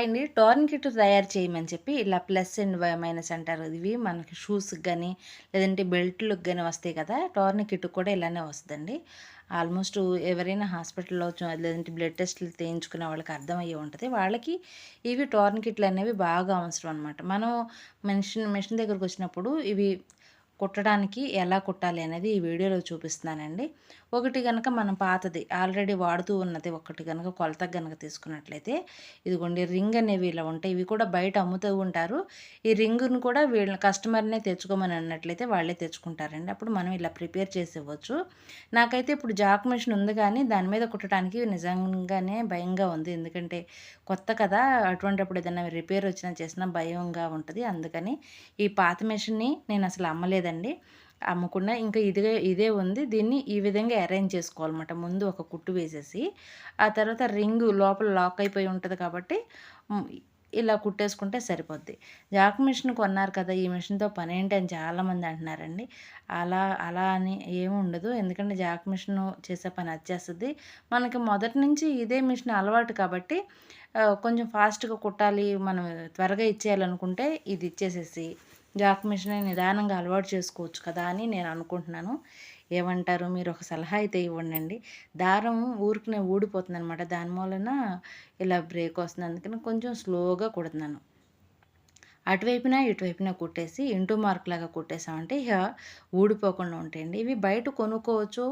Hi అండి torn kit తయారు చేయమని చెప్పి ఇలా ప్లస్ అండ్ మైనస్ అంటారు. ఇవి మనకి షూస్కి కానీ లేదంటే బెల్ట్లకు కానీ వస్తాయి కదా టోర్న్ కిట్ కూడా ఇలానే వస్తుందండి. ఆల్మోస్ట్ ఎవరైనా హాస్పిటల్లో లేదంటే బ్లడ్ టెస్ట్లు చేయించుకునే వాళ్ళకి అర్థమయ్యే ఉంటుంది. వాళ్ళకి ఇవి టోర్న్ కిట్లు అనేవి బాగా అవసరం అనమాట మనం మెషిన్ మెషిన్ దగ్గరకు వచ్చినప్పుడు ఇవి కుట్టడానికి ఎలా కుట్టాలి అనేది ఈ వీడియోలో చూపిస్తున్నానండి. ఒకటి కనుక మనం పాతది ఆల్రెడీ వాడుతూ ఉన్నది ఒకటి కనుక కొలత కనుక తీసుకున్నట్లయితే ఇదిగోండి రింగ్ అనేవి ఇలా ఉంటాయి. ఇవి కూడా బయట అమ్ముతూ ఉంటారు. ఈ రింగును కూడా వీళ్ళ కస్టమర్నే తెచ్చుకోమని అన్నట్లయితే వాళ్ళే తెచ్చుకుంటారండి. అప్పుడు మనం ఇలా ప్రిపేర్ చేసి ఇవ్వచ్చు. నాకైతే ఇప్పుడు జాక్ మిషన్ ఉంది కానీ దాని మీద కుట్టడానికి నిజంగానే భయంగా ఉంది. ఎందుకంటే కొత్త కదా అటువంటిప్పుడు ఏదైనా రిపేర్ వచ్చినా చేసినా భయంగా ఉంటుంది. అందుకని ఈ పాత మిషన్ని నేను అసలు అమ్మలేదండి. అమ్మకుండా ఇంకా ఇదిగే ఇదే ఉంది. దీన్ని ఈ విధంగా అరేంజ్ చేసుకోవాలన్నమాట. ముందు ఒక కుట్టు వేసేసి ఆ తర్వాత రింగు లోపల లాక్ అయిపోయి ఉంటుంది కాబట్టి ఇలా కుట్టేసుకుంటే సరిపోద్ది. జాక్ మిషన్ కొన్నారు కదా ఈ మిషన్తో పని ఏంటి అని చాలామంది అంటున్నారండి. అలా అలా అని ఏమి ఉండదు. ఎందుకంటే జాక్ మిషన్ చేసే పని వచ్చేస్తుంది మనకి మొదటి నుంచి ఇదే మిషన్ అలవాటు కాబట్టి కొంచెం ఫాస్ట్గా కుట్టాలి మనం త్వరగా ఇచ్చేయాలనుకుంటే ఇది ఇచ్చేసేసి జాక్ మిషన్ నిదానంగా అలవాటు చేసుకోవచ్చు కదా అని నేను అనుకుంటున్నాను. ఏమంటారు? మీరు ఒక సలహా అయితే ఇవ్వండి దారం ఊరికనే ఊడిపోతుంది అనమాట దాని మూలన ఇలా బ్రేక్ వస్తుంది. అందుకని కొంచెం స్లోగా కుడుతున్నాను. అటువైపున ఇటువైపున కుట్టేసి ఇంటూ మార్క్ లాగా కుట్టేసామంటే ఇక ఊడిపోకుండా ఉంటాయండి. ఇవి బయట కొనుక్కోవచ్చు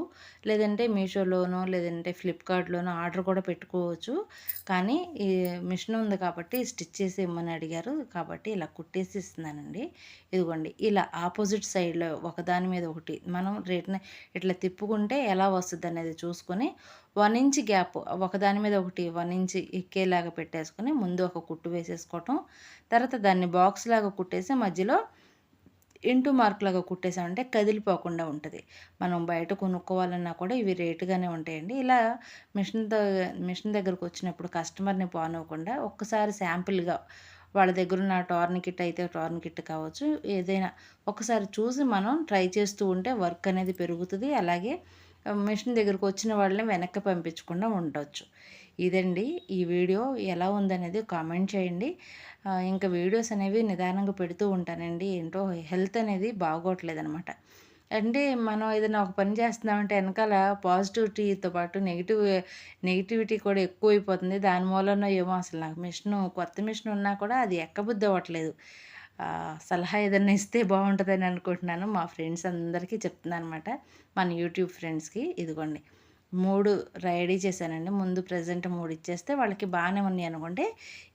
లేదంటే మీషోలోనో లేదంటే ఫ్లిప్కార్ట్లోనో ఆర్డర్ కూడా పెట్టుకోవచ్చు. కానీ ఈ మిషన్ ఉంది కాబట్టి స్టిచ్ చేసి ఇమ్మని అడిగారు. కాబట్టి ఇలా కుట్టేసి ఇస్తున్నానండి. ఇదిగోండి ఇలా ఆపోజిట్ సైడ్లో ఒకదాని మీద ఒకటి మనం రేట్ని ఇట్లా తిప్పుకుంటే ఎలా వస్తుంది అనేది చూసుకొని వన్ ఇంచ్ గ్యాప్ ఒకదాని మీద ఒకటి వన్ ఇంచ్ ఎక్కేలాగా పెట్టేసుకొని ముందు ఒక కుట్టు వేసేసుకోవటం తర్వాత దాన్ని బాక్స్ లాగా కుట్టేసి మధ్యలో ఇంటూ మార్క్ లాగా కుట్టేసామంటే కదిలిపోకుండా ఉంటుంది. మనం బయట కొనుక్కోవాలన్నా కూడా ఇవి రేటుగానే ఉంటాయండి. ఇలా మిషన్ మిషన్ దగ్గరకు వచ్చినప్పుడు కస్టమర్ని పోనివ్వకుండా ఒక్కసారి శాంపిల్గా వాళ్ళ దగ్గర ఉన్న టోర్న్ కిట్ అయితే టోర్న్ కిట్ కావచ్చు ఏదైనా ఒకసారి చూసి మనం ట్రై చేస్తూ ఉంటే వర్క్ అనేది పెరుగుతుంది. అలాగే మిషన్ దగ్గరకు వచ్చిన వాళ్ళని వెనక్కి పంపించకుండా ఉండవచ్చు ఇదండి ఈ వీడియో ఎలా ఉందనేది కామెంట్ చేయండి. ఇంకా వీడియోస్ అనేవి నిదానంగా పెడుతూ ఉంటానండి. ఏంటో హెల్త్ అనేది బాగోట్లేదు అనమాట అంటే మనం ఏదైనా ఒక పని చేస్తున్నామంటే వెనకాల పాజిటివిటీతో పాటు నెగిటివ్ నెగిటివిటీ కూడా ఎక్కువైపోతుంది. దాని మూలన ఏమో అసలు నాకు మిషన్ కొత్త మిషన్ ఉన్నా కూడా అది ఎక్కబుద్ధి అవ్వట్లేదు. సలహా ఏదైనా ఇస్తే బాగుంటుందని అనుకుంటున్నాను. మా ఫ్రెండ్స్ అందరికీ చెప్తున్నాను అనమాట మన యూట్యూబ్ ఫ్రెండ్స్కి ఇదిగోండి. మూడు రెడీ చేశానండి. ముందు ప్రజెంట్ మూడు ఇచ్చేస్తే వాళ్ళకి బాగానే ఉన్నాయి అనుకుంటే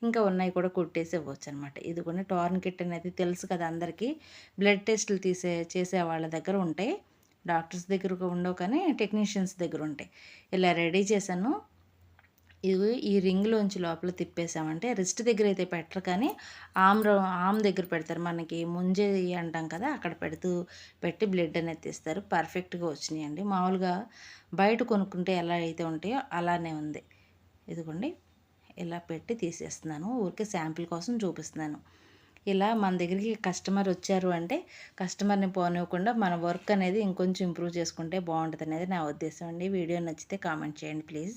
ఇంకా ఉన్నాయి కూడా కుట్టేసి ఇవ్వచ్చు అనమాట ఇదిగోండి టోర్న్ కిట్ అనేది తెలుసు కదా అందరికీ. బ్లడ్ టెస్టులు తీసే చేసే వాళ్ళ దగ్గర ఉంటాయి. డాక్టర్స్ దగ్గర ఉండవు కానీ టెక్నీషియన్స్ దగ్గర ఉంటాయి. ఇలా రెడీ చేశాను. ఇది ఈ రింగ్లోంచి లోపల తిప్పేసామంటే రిస్ట్ దగ్గర అయితే పెట్టరు కానీ ఆమ్ ఆమ్ దగ్గర పెడతారు. మనకి ముంజే అంటాం కదా అక్కడ పెడుతూ పెట్టి బ్లడ్ అనేది తీస్తారు. పర్ఫెక్ట్గా వచ్చినాయండి. మామూలుగా బయట కొనుక్కుంటే ఎలా అయితే ఉంటాయో అలానే ఉంది. ఇదిగోండి ఇలా పెట్టి తీసేస్తున్నాను. ఊరికే శాంపిల్ కోసం చూపిస్తున్నాను. ఇలా మన దగ్గరికి కస్టమర్ వచ్చారు అంటే కస్టమర్ని పోనివ్వకుండా మన వర్క్ అనేది ఇంకొంచెం ఇంప్రూవ్ చేసుకుంటే బాగుంటుంది అనేది నా ఉద్దేశం అండి. వీడియో నచ్చితే కామెంట్ చేయండి ప్లీజ్.